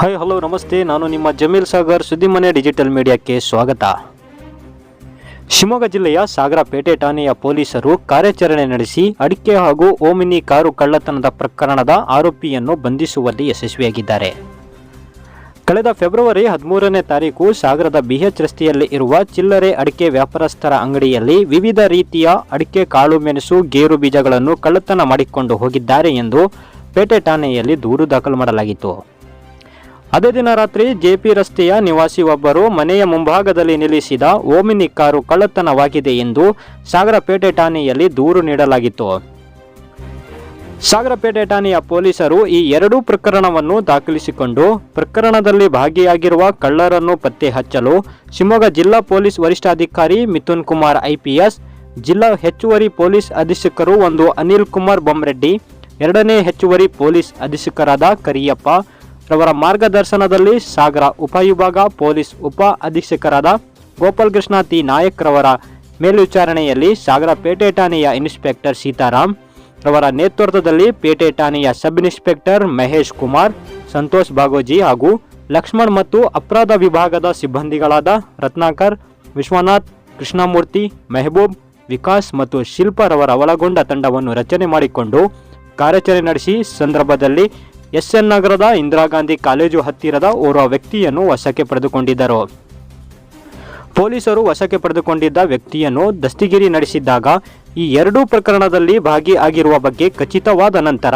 Hi hello ನಮಸ್ತೆ. ನಾನು ನಿಮ್ಮ ಜಮೀಲ್ ಸಾಗರ್ ಸುದ್ದಿಮನೆ ಡಿಜಿಟಲ್ ಮೀಡಿಯಾಕ್ಕೆ ಸ್ವಾಗತ. ಶಿವಮೊಗ್ಗ ಜಿಲ್ಲೆಯ ಸಾಗರಪೇಟೆ ಠಾಣೆಯ ಪೊಲೀಸರು ಕಾರ್ಯಾಚರಣೆ ನಡೆಸಿ ಅಡಿಕೆ ಹಾಗೂ ಓಮಿನಿ ಕಾರು ಕಳ್ಳತನದ ಪ್ರಕರಣದ ಆರೋಪಿಯನ್ನು ಬಂಧಿಸುವಲ್ಲಿ ಯಶಸ್ವಿಯಾಗಿದ್ದಾರೆ. ಕಳೆದ ಫೆಬ್ರವರಿ ಹದಿಮೂರನೇ ತಾರೀಕು ಸಾಗರದ ಬಿಹೆಚ್ ರಸ್ತೆಯಲ್ಲಿ ಇರುವ ಚಿಲ್ಲರೆ ಅಡಿಕೆ ವ್ಯಾಪಾರಸ್ಥರ ಅಂಗಡಿಯಲ್ಲಿ ವಿವಿಧ ರೀತಿಯ ಅಡಿಕೆ ಕಾಳು ಮೆಣಸು, ಗೇರು ಬೀಜಗಳನ್ನು ಕಳ್ಳತನ ಮಾಡಿಕೊಂಡು ಹೋಗಿದ್ದಾರೆ ಎಂದು ಪೇಟೆ ಠಾಣೆಯಲ್ಲಿ ದೂರು ದಾಖಲು ಮಾಡಲಾಗಿತ್ತು. ಅದೇ ದಿನ ರಾತ್ರಿ ಜೆಪಿ ರಸ್ತೆಯ ನಿವಾಸಿ ಒಬ್ಬರು ಮನೆಯ ಮುಂಭಾಗದಲ್ಲಿ ನಿಲ್ಲಿಸಿದ ಓಮಿನಿ ಕಾರು ಕಳ್ಳತನವಾಗಿದೆ ಎಂದು ಸಾಗರಪೇಟೆ ಠಾಣೆಯಲ್ಲಿ ದೂರು ನೀಡಲಾಗಿತ್ತು. ಸಾಗರಪೇಟೆ ಠಾಣೆಯ ಪೊಲೀಸರು ಈ ಎರಡೂ ಪ್ರಕರಣವನ್ನು ದಾಖಲಿಸಿಕೊಂಡು ಪ್ರಕರಣದಲ್ಲಿ ಭಾಗಿಯಾಗಿರುವ ಕಳ್ಳರನ್ನು ಪತ್ತೆ ಹಚ್ಚಲು ಶಿವಮೊಗ್ಗ ಜಿಲ್ಲಾ ಪೊಲೀಸ್ ವರಿಷ್ಠಾಧಿಕಾರಿ ಮಿಥುನ್ ಕುಮಾರ್ ಐಪಿಎಸ್, ಜಿಲ್ಲಾ ಹೆಚ್ಚುವರಿ ಪೊಲೀಸ್ ಅಧೀಕ್ಷಕರು ಒಂದು ಅನಿಲ್ ಕುಮಾರ್ ಬೊಮ್ರೆಡ್ಡಿ, ಎರಡನೇ ಹೆಚ್ಚುವರಿ ಪೊಲೀಸ್ ಅಧೀಕ್ಷಕರಾದ ಕರಿಯಪ್ಪ ರವರ ಮಾರ್ಗದರ್ಶನದಲ್ಲಿ ಸಾಗರ ಉಪವಿಭಾಗ ಪೊಲೀಸ್ ಉಪ ಅಧೀಕ್ಷಕರಾದ ಗೋಪಾಲಕೃಷ್ಣ ತಿ ನಾಯಕ್ ರವರ ಮೇಲ್ವಿಚಾರಣೆಯಲ್ಲಿ ಸಾಗರ ಪೇಟೆ ಠಾಣೆಯ ಇನ್ಸ್ಪೆಕ್ಟರ್ ಸೀತಾರಾಮ್, ರವರ ನೇತೃತ್ವದಲ್ಲಿ ಪೇಟೆ ಠಾಣೆಯ ಸಬ್ ಇನ್ಸ್ಪೆಕ್ಟರ್ ಮಹೇಶ್ ಕುಮಾರ್, ಸಂತೋಷ್ ಬಾಗೋಜಿ ಹಾಗೂ ಲಕ್ಷ್ಮಣ್ ಮತ್ತು ಅಪರಾಧ ವಿಭಾಗದ ಸಿಬ್ಬಂದಿಗಳಾದ ರತ್ನಾಕರ್, ವಿಶ್ವನಾಥ್, ಕೃಷ್ಣಮೂರ್ತಿ, ಮೆಹಬೂಬ್, ವಿಕಾಸ್ ಮತ್ತು ಶಿಲ್ಪರವರ ಒಳಗೊಂಡ ತಂಡವನ್ನು ರಚನೆ ಮಾಡಿಕೊಂಡು ಕಾರ್ಯಾಚರಣೆ ನಡೆಸಿ, ಸಂದರ್ಭದಲ್ಲಿ ಎಸ್ಎನ್ ನಗರದ ಇಂದಿರಾ ಗಾಂಧಿ ಕಾಲೇಜು ಹತ್ತಿರದ ಓರ್ವ ವ್ಯಕ್ತಿಯನ್ನು ವಶಕ್ಕೆ ಪಡೆದುಕೊಂಡಿದ್ದರು. ಪೊಲೀಸರು ವಶಕ್ಕೆ ಪಡೆದುಕೊಂಡಿದ್ದ ವ್ಯಕ್ತಿಯನ್ನು ದಸ್ತಿಗಿರಿ ನಡೆಸಿದ್ದಾಗ ಈ ಎರಡೂ ಪ್ರಕರಣದಲ್ಲಿ ಭಾಗಿಯಾಗಿರುವ ಬಗ್ಗೆ ಖಚಿತವಾದ ನಂತರ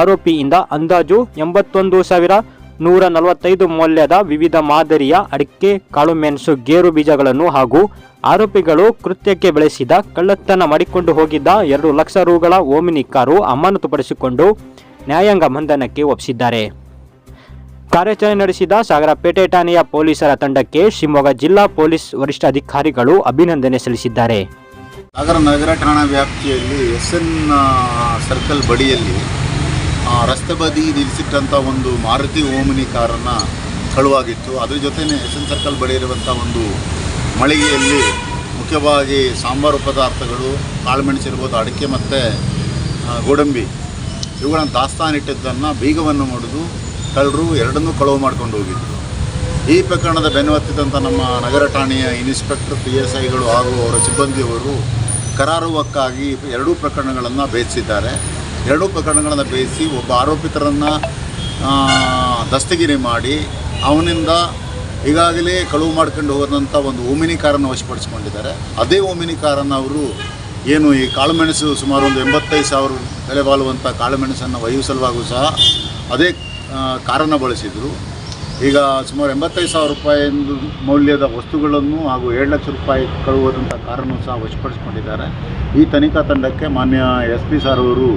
ಆರೋಪಿಯಿಂದ ಅಂದಾಜು ಎಂಬತ್ತೊಂದು ಸಾವಿರ ನೂರ ನಲವತ್ತೈದು ಮೌಲ್ಯದ ವಿವಿಧ ಮಾದರಿಯ ಅಡಿಕೆ, ಕಾಳುಮೆಣಸು, ಗೇರು ಬೀಜಗಳನ್ನು ಹಾಗೂ ಆರೋಪಿಗಳು ಕೃತ್ಯಕ್ಕೆ ಬೆಳೆಸಿದ ಕಳ್ಳತನ ಮಾಡಿಕೊಂಡು ಹೋಗಿದ್ದ ಎರಡು ಲಕ್ಷ ರುಗಳ ಓಮಿನಿ ಕಾರು ಅಮಾನತುಪಡಿಸಿಕೊಂಡು ನ್ಯಾಯಾಂಗ ಬಂಧನಕ್ಕೆ ಒಪ್ಪಿಸಿದ್ದಾರೆ ಕಾರ್ಯಾಚರಣೆ ನಡೆಸಿದ ಸಾಗರಪೇಟೆ ಠಾಣೆಯ ಪೊಲೀಸರ ತಂಡಕ್ಕೆ ಶಿವಮೊಗ್ಗ ಜಿಲ್ಲಾ ಪೊಲೀಸ್ ವರಿಷ್ಠಾಧಿಕಾರಿಗಳು ಅಭಿನಂದನೆ ಸಲ್ಲಿಸಿದ್ದಾರೆ. ಸಾಗರ ನಗರ ಠಾಣಾ ವ್ಯಾಪ್ತಿಯಲ್ಲಿ ಎಸ್ ಎನ್ ಸರ್ಕಲ್ ಬಡಿಯಲ್ಲಿ ರಸ್ತೆ ಬದಿ ನಿಲ್ಲಿಸಿಟ್ಟಂಥ ಒಂದು ಮಾರುತಿ ಓಮಿನಿ ಕಾರನ್ನು ಕಳುವಾಗಿತ್ತು. ಅದ್ರ ಜೊತೆನೇ ಎಸ್ ಎನ್ ಸರ್ಕಲ್ ಬಳಿ ಇರುವಂಥ ಒಂದು ಮಳಿಗೆಯಲ್ಲಿ ಮುಖ್ಯವಾಗಿ ಸಾಂಬಾರು ಪದಾರ್ಥಗಳು ಕಾಳುಮೆಣಸಿರ್ಬೋದು ಅಡಿಕೆ ಮತ್ತು ಗೋಡಂಬಿ ಇವುಗಳನ್ನು ದಾಸ್ತಾನಿಟ್ಟಿದ್ದನ್ನು ಬೀಗವನ್ನು ಮುಡಿದು ಕಳ್ಳರು ಎರಡನ್ನೂ ಕಳವು ಮಾಡ್ಕೊಂಡು ಹೋಗಿದ್ದರು ಈ ಪ್ರಕರಣದ ಬೆನ್ನಹತ್ತಿದಂಥ ನಮ್ಮ ನಗರ ಠಾಣೆಯ ಇನ್ಸ್ಪೆಕ್ಟರ್ ಪಿ ಎಸ್ ಐಗಳು ಹಾಗೂ ಅವರ ಸಿಬ್ಬಂದಿಯವರು ಕರಾರುವಕ್ಕಾಗಿ ಎರಡೂ ಪ್ರಕರಣಗಳನ್ನು ಬೇಯಿಸಿದ್ದಾರೆ ಎರಡೂ ಪ್ರಕರಣಗಳನ್ನು ಬೇಯಿಸಿ ಒಬ್ಬ ಆರೋಪಿತರನ್ನು ದಸ್ತಗಿರಿ ಮಾಡಿ ಅವನಿಂದ ಈಗಾಗಲೇ ಕಳುವು ಮಾಡ್ಕೊಂಡು ಹೋದಂಥ ಒಂದು ಓಮಿನಿ ಕಾರನ್ನು ವಶಪಡಿಸಿಕೊಂಡಿದ್ದಾರೆ. ಅದೇ ಓಮಿನಿ ಕಾರನ್ನು ಅವರು ಏನು ಈ ಕಾಳುಮೆಣಸು ಸುಮಾರು ಒಂದು ಎಂಬತ್ತೈದು ಸಾವಿರ ಬೆಲೆ ಬಾಳುವಂಥ ಕಾಳುಮೆಣಸನ್ನು ಒಯ್ಯುವ ಸಲುವಾಗೂ ಸಹ ಅದೇ ಕಾರನ್ನು ಬಳಸಿದರು. ಈಗ ಸುಮಾರು ಎಂಬತ್ತೈದು ಸಾವಿರ ರೂಪಾಯಿ ಮೌಲ್ಯದ ವಸ್ತುಗಳನ್ನು ಹಾಗೂ ಏಳು ಲಕ್ಷ ರೂಪಾಯಿ ಕಳುವುದಂಥ ಕಾರನ್ನು ಸಹ ವಶಪಡಿಸಿಕೊಂಡಿದ್ದಾರೆ. ಈ ತನಿಖಾ ತಂಡಕ್ಕೆ ಮಾನ್ಯ ಎಸ್ ಪಿ ಸಾರ್ ಅವರು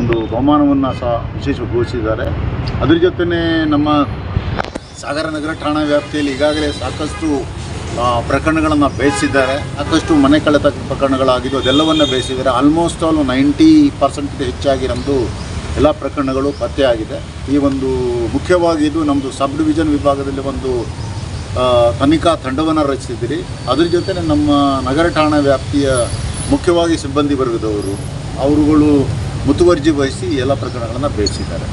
ಒಂದು ಬಹುಮಾನವನ್ನು ಸಹ ವಿಶೇಷ ಘೋಷಿಸಿದ್ದಾರೆ. ಅದ್ರ ಜೊತೆಯೇ ನಮ್ಮ ಸಾಗರ ನಗರ ಠಾಣಾ ವ್ಯಾಪ್ತಿಯಲ್ಲಿ ಈಗಾಗಲೇ ಸಾಕಷ್ಟು ಪ್ರಕರಣಗಳನ್ನು ಬೇಯಿಸಿದ್ದಾರೆ ಸಾಕಷ್ಟು ಮನೆ ಕಳೆತ ಪ್ರಕರಣಗಳಾಗಿದ್ದು ಅದೆಲ್ಲವನ್ನು ಬೇಯಿಸಿದ್ದಾರೆ ಆಲ್ಮೋಸ್ಟ್ ಆಲ್ ನೈಂಟಿ ಹೆಚ್ಚಾಗಿ ನಮ್ಮದು ಎಲ್ಲ ಪ್ರಕರಣಗಳು ಪತ್ತೆಯಾಗಿದೆ ಈ ಒಂದು ಮುಖ್ಯವಾಗಿ ಇದು ನಮ್ಮದು ಸಬ್ ಡಿವಿಷನ್ ವಿಭಾಗದಲ್ಲಿ ಒಂದು ತನಿಖಾ ತಂಡವನ್ನು ರಚಿಸಿದ್ದೀರಿ. ಅದ್ರ ಜೊತೆ ನಮ್ಮ ನಗರ ಠಾಣಾ ವ್ಯಾಪ್ತಿಯ ಮುಖ್ಯವಾಗಿ ಸಿಬ್ಬಂದಿ ವರ್ಗದವರು, ಅವರುಗಳು ಮುತುವರ್ಜಿ ವಹಿಸಿ ಎಲ್ಲ ಪ್ರಕರಣಗಳನ್ನು ಬೇಯಿಸಿದ್ದಾರೆ